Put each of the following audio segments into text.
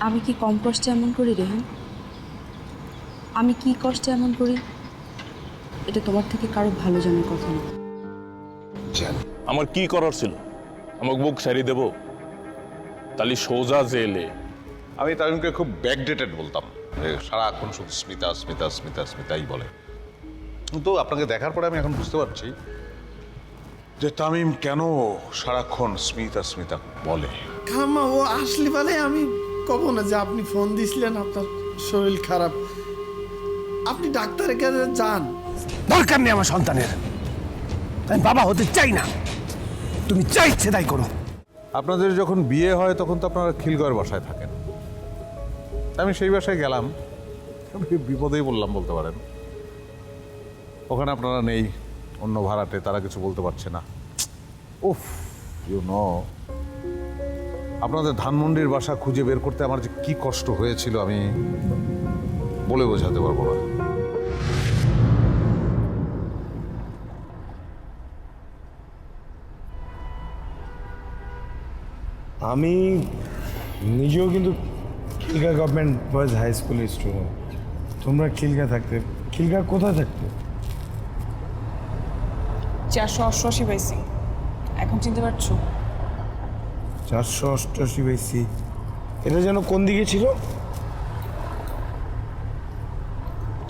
আমি কি কম কষ্টে এমন করি রেহান? আমি কি কষ্টে এমন করি? এটা তোমার থেকে কারও ভালো জানার কথা না। আমার কি করার ছিল? আমাকে বুক সারি দেব? তাহলে সোজা জেলে। আমি তামিমকে খুব ব্যাকডেটেড বলতাম। সারাক্ষণ শুধু স্মিতা স্মিতা স্মিতা স্মিতাই বলে। কিন্তু আপনাকে দেখার পরে আমি এখন বুঝতে পারছি যে তামিম কেন সারাক্ষণ স্মিতা স্মিতা বলে। ও আসলে বলে আমি কব না যে আপনি ফোন দিছিলেন আপনার শরীর খারাপ। আপনি ডাক্তারের কাছে যান। দরকার নেই আমার সন্তানের। আমি বাবা হতে চাই না। তুমি যা ইচ্ছে তাই করো। আপনাদের যখন বিয়ে হয় তখন তো আপনারা খিলগড় বাসায় থাকেন। আমি সেই বাসায় গেলাম। আমি বিপদেই বললাম বলতে পারেন। ওখানে আপনারা নেই। অন্য ভাড়াটে তারা কিছু বলতে পারছে না। উফ ইউ নো আপনাদের ধানমন্ডির বাসা খুঁজে বের করতে আমার যে কি কষ্ট হয়েছিল আমি বলে বোঝাতে পারব না। আমি নিজেও কিন্তু খিলগা গভর্নমেন্ট বয়েজ হাই স্কুলের স্টুডেন্ট তোমরা খিলগা থাকতে খিলগা কোথায় থাকতে? চারশো অষ্টআশি পাইছি এখন চিনতে পারছ? চারশো অষ্টআশি বাইসি এটা যেন কোন দিকে ছিল?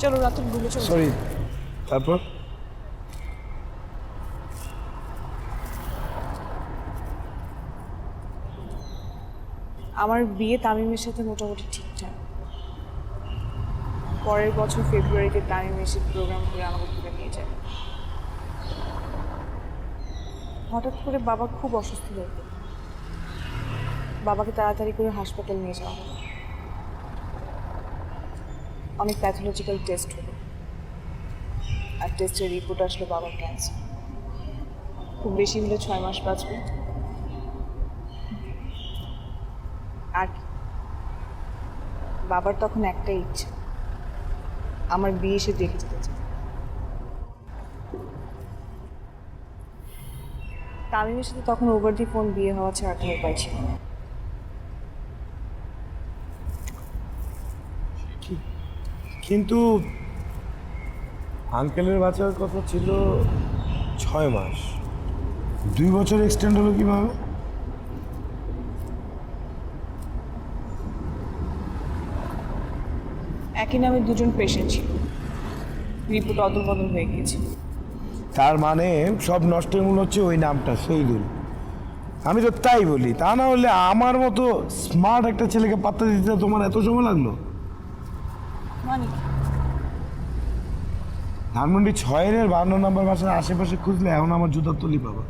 চলো রাতের চলো। সরি তারপর? আমার বিয়ে তামিমের সাথে মোটামুটি ঠিকঠাক। পরের বছর ফেব্রুয়ারিতে তামিম এসে প্রোগ্রাম করে আমাকে ঘুরে নিয়ে যাবে হঠাৎ করে বাবা খুব অসুস্থ হয়ে গেল বাবাকে তাড়াতাড়ি করে হাসপাতাল নিয়ে যাওয়া হলো অনেক প্যাথোলজিক্যাল টেস্ট হলো। আর টেস্টের রিপোর্ট আসলো বাবার ক্যান্সার খুব বেশি হলে ছয় মাস বাঁচবে। আর বাবার তখন একটাই ইচ্ছা। আমার বিয়ে সে দেখে যেতে চায়। তামিমের সাথে তখন ওভার দি ফোন বিয়ে হওয়া ছাড়া কোনো উপায় ছিল না। কিন্তু আঙ্কেলের বাঁচার কথা ছিল ছয় মাস। দুই বছর এক্সটেন্ড হলো কীভাবে? একই নামে দুজন পেশেন্ট ছিল। রিপোর্ট অদল বদল হয়ে গিয়েছে। তার মানে সব নষ্টের মূল হচ্ছে ওই নামটা শহীদুল। আমি তো তাই বলি তা না হলে আমার মতো স্মার্ট একটা ছেলেকে পাত্তা দিতে তোমার এত সময় লাগল? মানে কি? ধানমন্ডি ছয়ের বান্ন নম্বর বাসার আশেপাশে খুঁজলে এখন আমার জুতার তলি পাবা।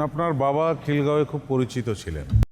আপনার বাবা খিলগাঁওয়ে খুব পরিচিত ছিলেন।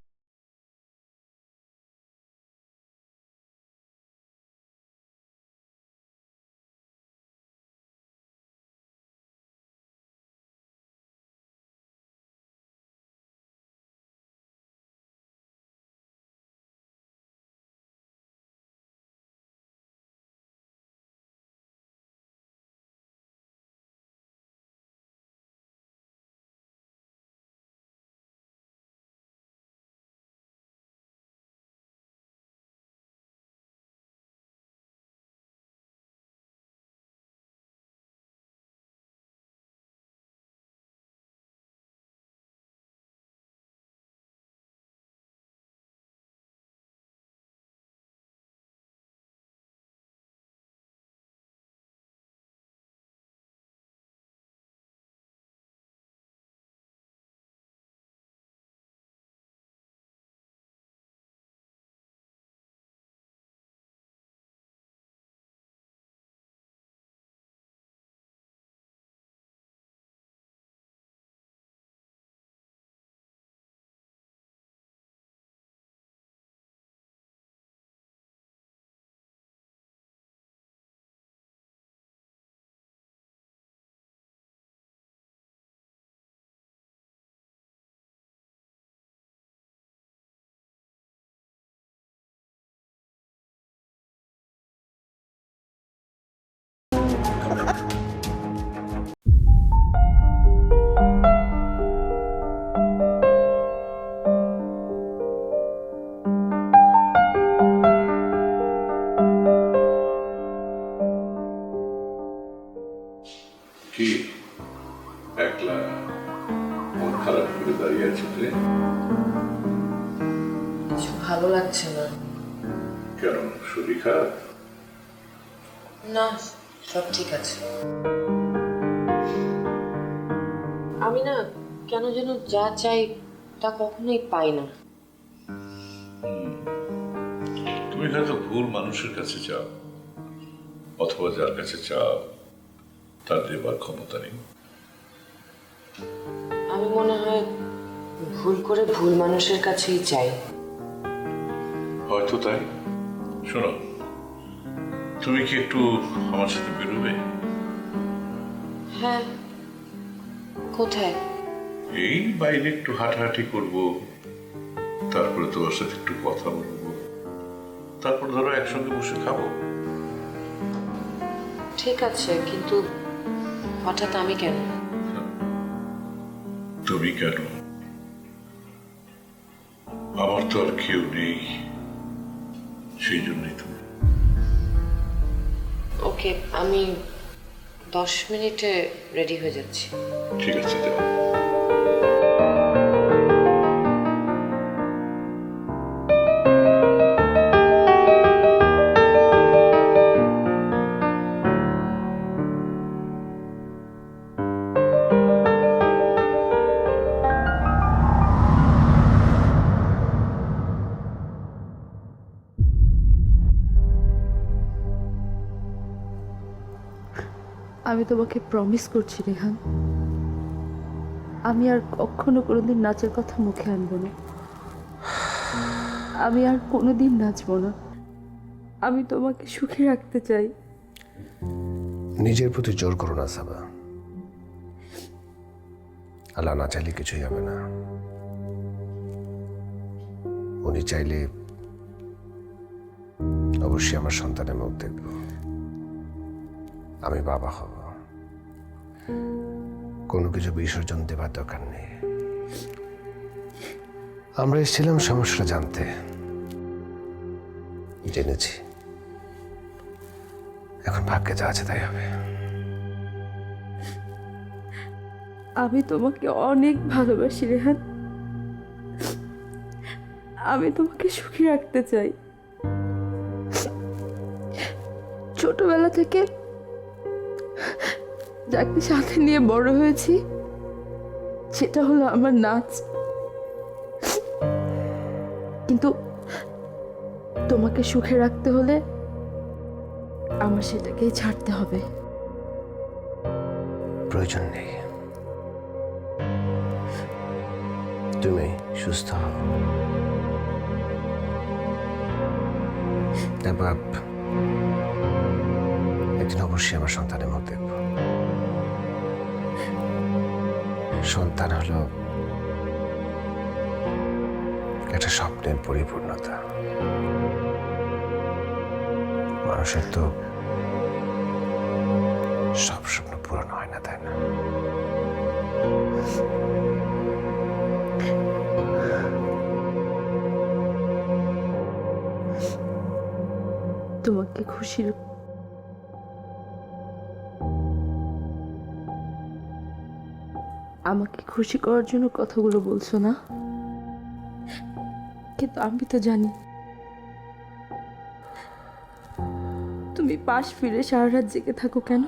সব ঠিক আছে। আমি না কেন যেন যা চাই তা কখনোই পাই না। তুমি হয়তো ভুল মানুষের কাছে চাও অথবা যার কাছে চাও তার দেবার ক্ষমতা নেই। আমি মনে হয় ভুল করে ভুল মানুষের কাছেই চাই। হয়তো তাই। শোনো তুমি কি একটু আমার সাথে বেরোবে? হ্যাঁ। কোথায়? এই বাইরে একটু হাঁটাহাঁটি করব তারপরে তোমার সাথে একটু কথা বলব। তারপর ধরো একসঙ্গে বসে খাব। ঠিক আছে কিন্তু হঠাৎ আমি কেন? তুমি কেন? আমার তো আর কেউ নেই সেই জন্যই ওকে আমি দশ মিনিটে রেডি হয়ে যাচ্ছি। ঠিক আছে দেওয়া আমি তোমাকে প্রমিস করছি, রেহান। আমি আর কখনো কোনোদিন নাচের কথা মুখে আনব না। আমি আর কোনোদিন নাচবো না। আমি তোমাকে সুখে রাখতে চাই। নিজের প্রতি জোর করো না, সাবা। আল্লাহ না চাইলে কিছুই হবে না। উনি চাইলে অবশ্যই আমার সন্তানের মুখ দেখব। আমি বাবা হব। কোনো কিছু বিসর্জন দেবার দরকার নেই। আমরা এসেছিলাম সমস্যা জানতে। জেনেছি। এখন ভাগ্যে যা আছে তাই হবে। আমি তোমাকে অনেক ভালোবাসি, রেহান। আমি তোমাকে সুখী রাখতে চাই। ছোটবেলা থেকে যাকে সাথে নিয়ে বড় হয়েছি, সেটা হলো আমার নাচ। কিন্তু তোমাকে সুখে রাখতে হলে আমার সেটাকেই ছাড়তে হবে। প্রয়োজন নেই। তুমি সুস্থ হও। তারপর একদিন অবশ্যই আমার সন্তানের মুখ সন্তান হলো একটা স্বপ্নের পরিপূর্ণতা। মানুষের তো সব স্বপ্ন পূরণ হয় না, তাই না? তোমাকে খুশির খুশি করার জন্য কথাগুলো বলছো না? কিন্তু আমি তো জানি। তুমি পাশ ফিরে সারা রাত জেগে থাকো কেন?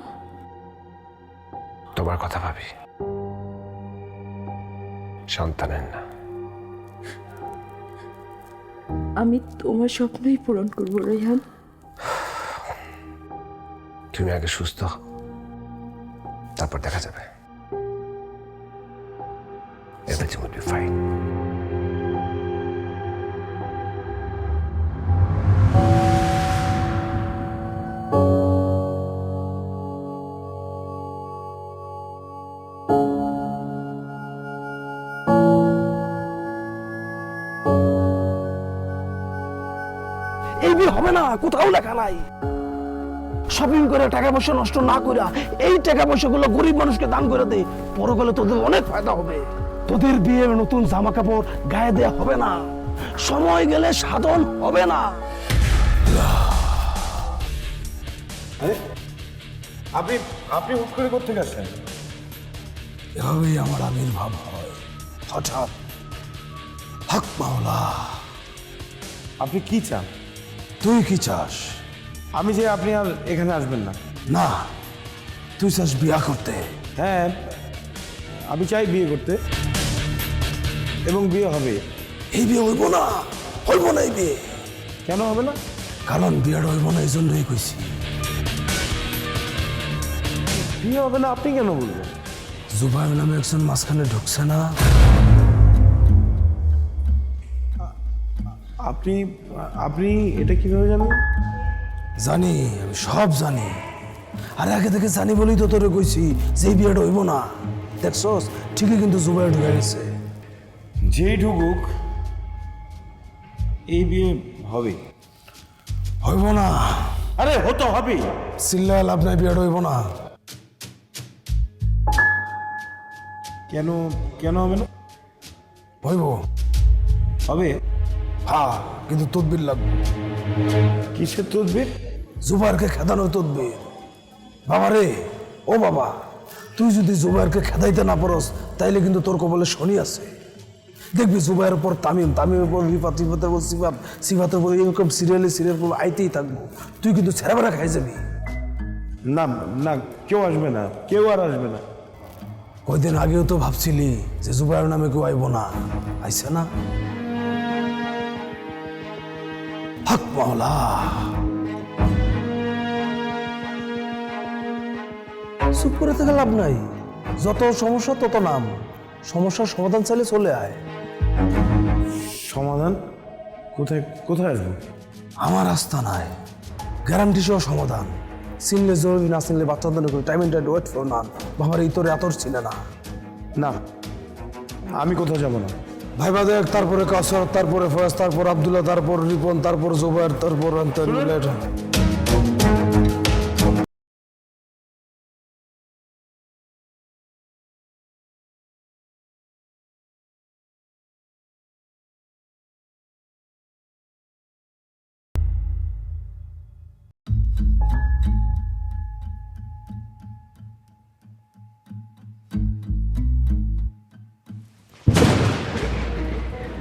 তোমার কথা ভাবি। সন্তানের না। আমি তোমার স্বপ্নই পূরণ করব রেহান। তুমি আগে সুস্থ হও। তারপর দেখা যাবে। এভরিথিং উইল বি ফাইন এই হবে না, কোথাও লেখা নাই। শপিং করে টাকা পয়সা নষ্ট না করে এই টাকা পয়সাগুলো গরিব মানুষকে দান করে দে, পরকালে তোদের অনেক ফায়দা হবে। তোদের বিয়ে নতুন জামা কাপড় গায়ে দেয়া হবে না। সময় গেলে সাধন হবে না। আপনি আপনি হুট করে করতে গেছেন এভাবেই আমার আবির্ভাব হয়। হঠাৎ। হক মাওলা। আপনি কি চান? তুই কি চাস? আমি যে আপনি আর এখানে আসবেন না। না তুই চাস বিয়া করতে? হ্যাঁ আমি চাই বিয়ে করতে। এবং বিয়ে হবে। এই বিয়ে হইব না হইব না এই বিয়ে। কেন হবে না? কারণ বিয়েটা হইব না এই জন্যই কইছি। বিয়ে হবে না আপনি কেন বলবেন? জুবাইর নামে একজন মাঝখানে ঢুকছে না। আপনি আপনি এটা কীভাবে জানেন? জানি আমি সব জানি। আর আগে থেকে জানি বলেই তো তোরে কইছি যে বিয়েটা হইব না। দেখছস ঠিকই কিন্তু জুবাইর ঢুকে গেছে। যেই ঢুকুক এই বিয়ে হবে। হইব না। আরে হতো হবে। চিল্লায় লাভ নাই বিয়েটা হইব না। কেন কেন হবে না? হইব। হবে? হ্যাঁ কিন্তু তদবির লাগবে। কিসের তদবির? জুবাইরকে খেদানোর তদবির। বাবা রে ও বাবা তুই যদি জুবাইরকে খেদাইতে না পারস তাইলে কিন্তু তোর কবলে শনি আছে। দেখবি জুবাইয়ের পর তামিম তামিমের পর রিফাত রিফাতের পর সিফাত সিফাতের পর এরকম সিরিয়ালে সিরিয়াল আইতেই থাকব। তুই কিন্তু ছেড়া বেড়া খাই যাবি। না না কেউ আসবে না কেউ আর আসবে না। কয়দিন আগেও তো ভাবছিলি যে জুবাইয়ের নামে কেউ আইব না। আইসে না? হক মাওলা। চুপ করে থেকে লাভ নাই। যত সমস্যা তত নাম। সমস্যার সমাধান চাইলে চলে আয়। সমাধান? কোথায় কোথায় আসব? আমার রাস্তা নাই। গ্যারান্টি সহ সমাধান। চিনলে জরুরি না চিনলে বাচ্চাদের করি। টাইম এন্ড ওয়েট ফর নান বাবার এই তোর এতর চিনে না। না আমি কোথাও যাব না। ভাইবা দেখ তারপরে কাসর তারপরে ফয়াজ তারপর আব্দুল্লাহ তারপর রিপন তারপর জুবাইর তারপর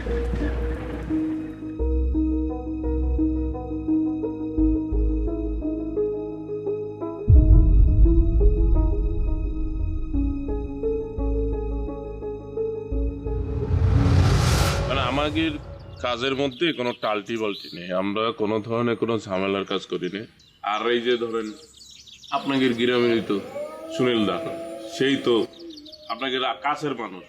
আমাদের কাজের মধ্যে কোনো টালটি বাল্টি নেই। আমরা কোনো ধরনের কোনো ঝামেলার কাজ করি না আর এই যে ধরেন আপনাদের গ্রামেরই তো সুনীল দা, সেই তো আপনাদের কাছের মানুষ।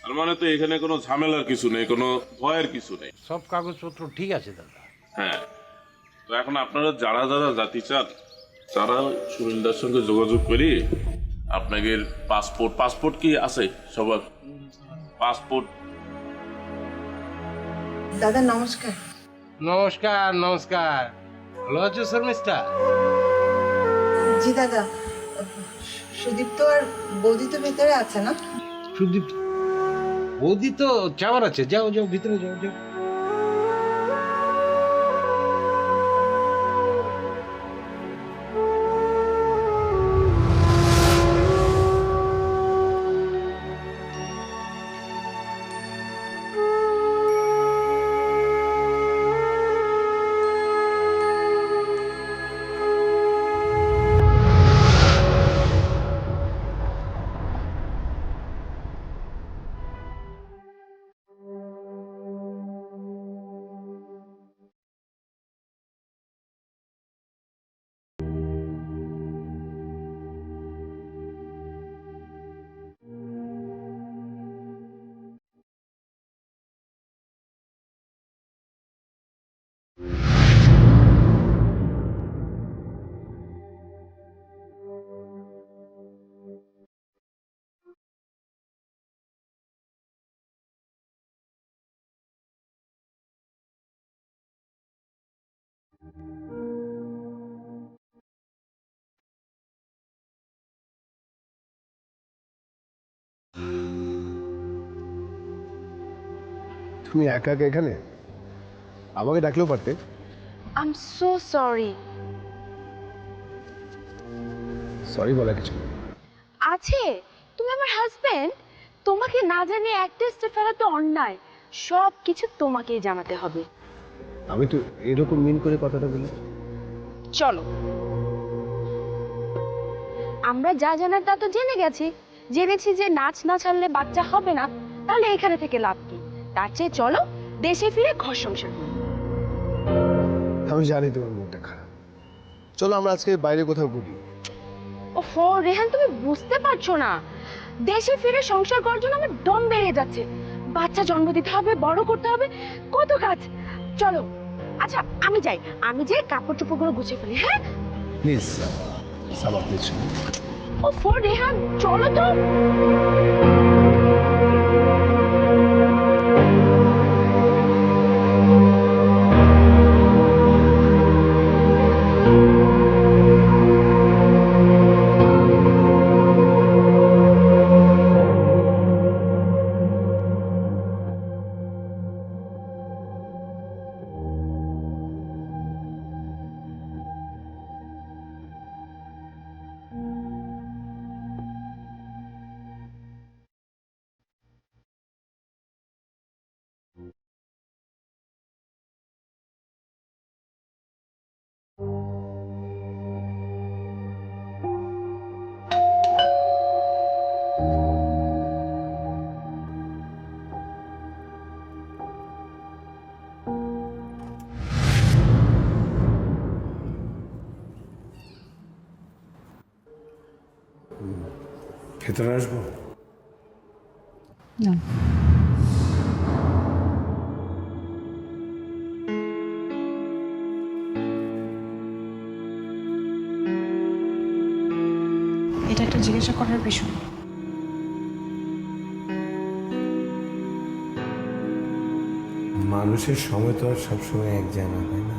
তার মানে তো এখানে কোনো ঝামেলার কিছু নেই কোনো ভয়ের কিছু নেই। সব কাগজপত্র ঠিক আছে দাদা। হ্যাঁ। তো এখন আপনারা যারা যারা জাতি চান তারা সুনীলদার সঙ্গে যোগাযোগ করি। আপনাদের পাসপোর্ট পাসপোর্ট কি আছে সবার? পাসপোর্ট। দাদা নমস্কার। নমস্কার নমস্কার। ভালো আছো শর্মিষ্ঠা জি দাদা। সুদীপ তো আর বৌদি তো ভেতরে আছে না? সুদীপ বৌদি তো যাওয়ার আছে। যাও যাও ভিতরে যাও যাও। তুমি একা একা এখানে? আমাকে ডাকলেও পারতে। I am so sorry sorry বলা কিছু আছে তুমি আমার হাজবেন্ড তোমাকে না জানিয়ে এক টেস্টে ফেলা তো অন্যায়। সব কিছু তোমাকেই জানাতে হবে। আমি তো এরকম মিন করে কথাটা বলি। চলো। আমরা যা জানার তা তো জেনে গেছি। জেনেছি যে নাচ না ছাড়লে বাচ্চা হবে না তাহলে এখানে থেকে লাভ কি? তার চেয়ে চলো দেশে ফিরে ঘর সংসার। আমি জানি তোমার মনটা খারাপ। চলো আমরা আজকে বাইরে কোথাও ঘুরি। ওহো রেহান তুমি বুঝতে পারছ না। দেশে ফিরে সংসার করার জন্য আমার দম বেড়ে যাচ্ছে। বাচ্চা জন্ম দিতে হবে বড় করতে হবে কত কাজ। চলো আচ্ছা আমি যাই। আমি যাই কাপড় চোপড় চোপড়গুলো গুছিয়ে ফেলি হ্যাঁ? প্লিজ সাবা প্লিজ ও ফোর রেহান চলো তো। ভেতরে আসব না এটা একটা জিজ্ঞাসা করার বিষয়। মানুষের সময় তো আর সবসময় এক যায় না তাই না?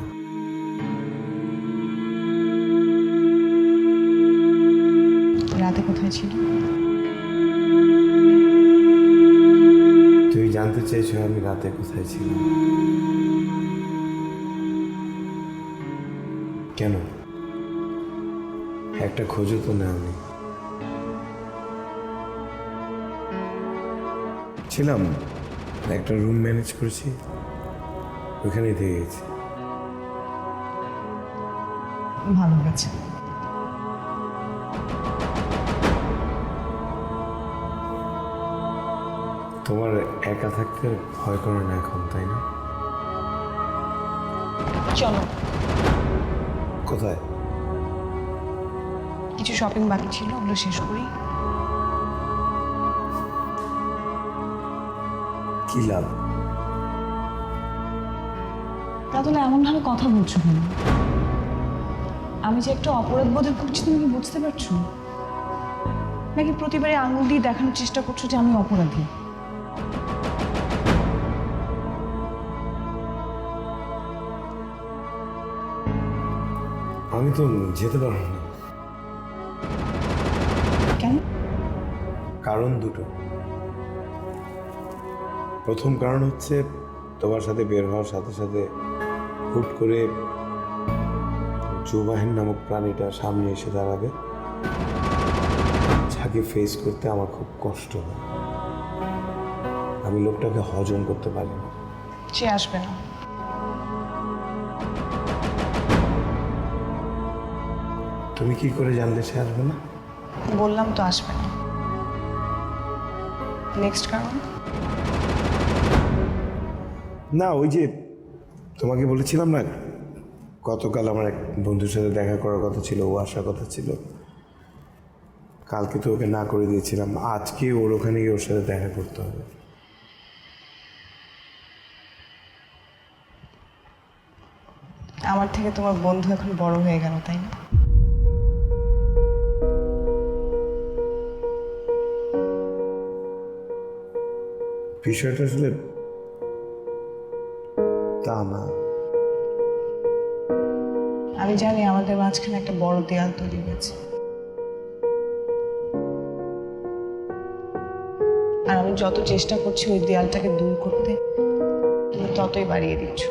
রাতে কোথায় ছিল? জানতে চেয়েছো আমি রাতে কোথায় ছিলাম? কেন? একটা খোঁজও তো নেওনি। ছিলাম, একটা রুম ম্যানেজ করেছি, ওখানেই থেকে গেছি। ভালো গেছে তোমার একা থাকতে ভয় করে না এখন তাই না? চলো। কোথায়? কিছু শপিং বাকি ছিল ওগুলো শেষ করি। কি লাভ? তাহলে এমনভাবে কথা বলছো কেন? আমি যে একটা অপরাধ বোধে করছি তুমি কি বুঝতে পারছ? নাকি প্রতিবারে আঙুল দিয়ে দেখানোর চেষ্টা করছ যে আমি অপরাধী? আমি তো যেতে পারব না। কেন? কারণ দুটো। প্রথম কারণ হচ্ছে তোমার সাথে বের হওয়ার সাথে সাথে হুট করে জোবাহিন নামক প্রাণীটা সামনে এসে দাঁড়াবে। যাকে ফেস করতে আমার খুব কষ্ট হয়। আমি লোকটাকে হজম করতে পারি না। সে আসবে না। তুমি কি করে জানলে সে আসবে না? বললাম তো আসবে না। নেক্সট কারণ? না ওই যে তোমাকে বলেছিলাম না গতকাল আমার এক বন্ধুর সাথে দেখা করার কথা ছিল ও আসার কথা ছিল। কালকে তো ওকে না করে দিয়েছিলাম আজকে ওর ওখানে গিয়ে ওর সাথে দেখা করতে হবে। আমার থেকে তোমার বন্ধু এখন বড় হয়ে গেল তাই না? বিষয়টা আসলে তা না। আমি জানি আমাদের মাঝখানে একটা বড় দেয়াল তৈরি হয়েছে। আর আমি যত চেষ্টা করছি ওই দেয়ালটাকে দূর করতে তুমি ততই বাড়িয়ে দিচ্ছ।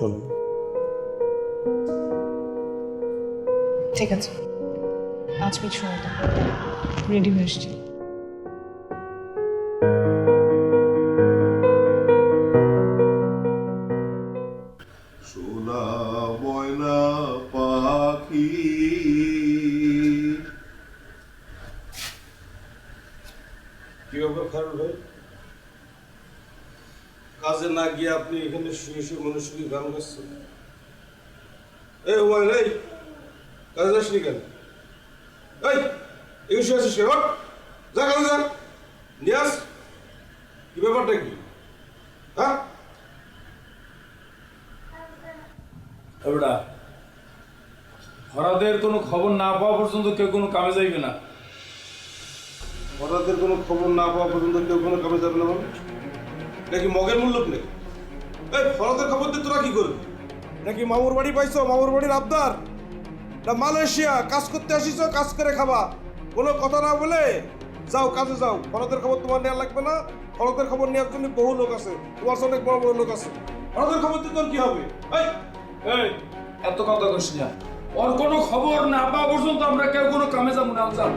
চলো। ঠিক আছে। পাঁচ মিনিট সময় দাও। রেডি হয়ে এসছি। সোনা ময়না পাখি। কি ব্যাপার খারাপ ভাই? কাজে না গিয়ে আপনি এখানে শুয়ে শুয়ে মানুষকে গান গাচ্ছেন এই হুমায়ুন এই কাজে যাসনি কেন এই এগুলো শুয়ে আছিস কেন ওঠ, যা কাজে যা নিয়ে আস কি ব্যাপারটা কি? হ্যাঁ? ওটা হরাদের কোনো খবর না পাওয়া পর্যন্ত কেউ কোনো কামে যাইবে না। হঠাৎ কোনো খবর না পাওয়া পর্যন্ত কেউ কোনো কামে যাবে না মানে নাকি মগের মূল্য নেই এই ফরাতের খবর দিয়ে তোরা কি করবি? নাকি মামুর বাড়ি পাইছো? মামুর বাড়ির আবদার? না মালয়েশিয়া কাজ করতে আসিছ কাজ করে খাবা। কোনো কথা না বলে যাও, কাজে যাও। ভারতের খবর তোমার নেওয়া লাগবে না। ভারতের খবর নেওয়ার জন্য বহু লোক আছে। তোমার অনেক বড় বড় লোক আছে। ভারতের খবর তো তোর কি হবে? এত কথা কইস না। ওর কোনো খবর না পাওয়া পর্যন্ত আমরা কেউ কোনো কামে যাব না যাব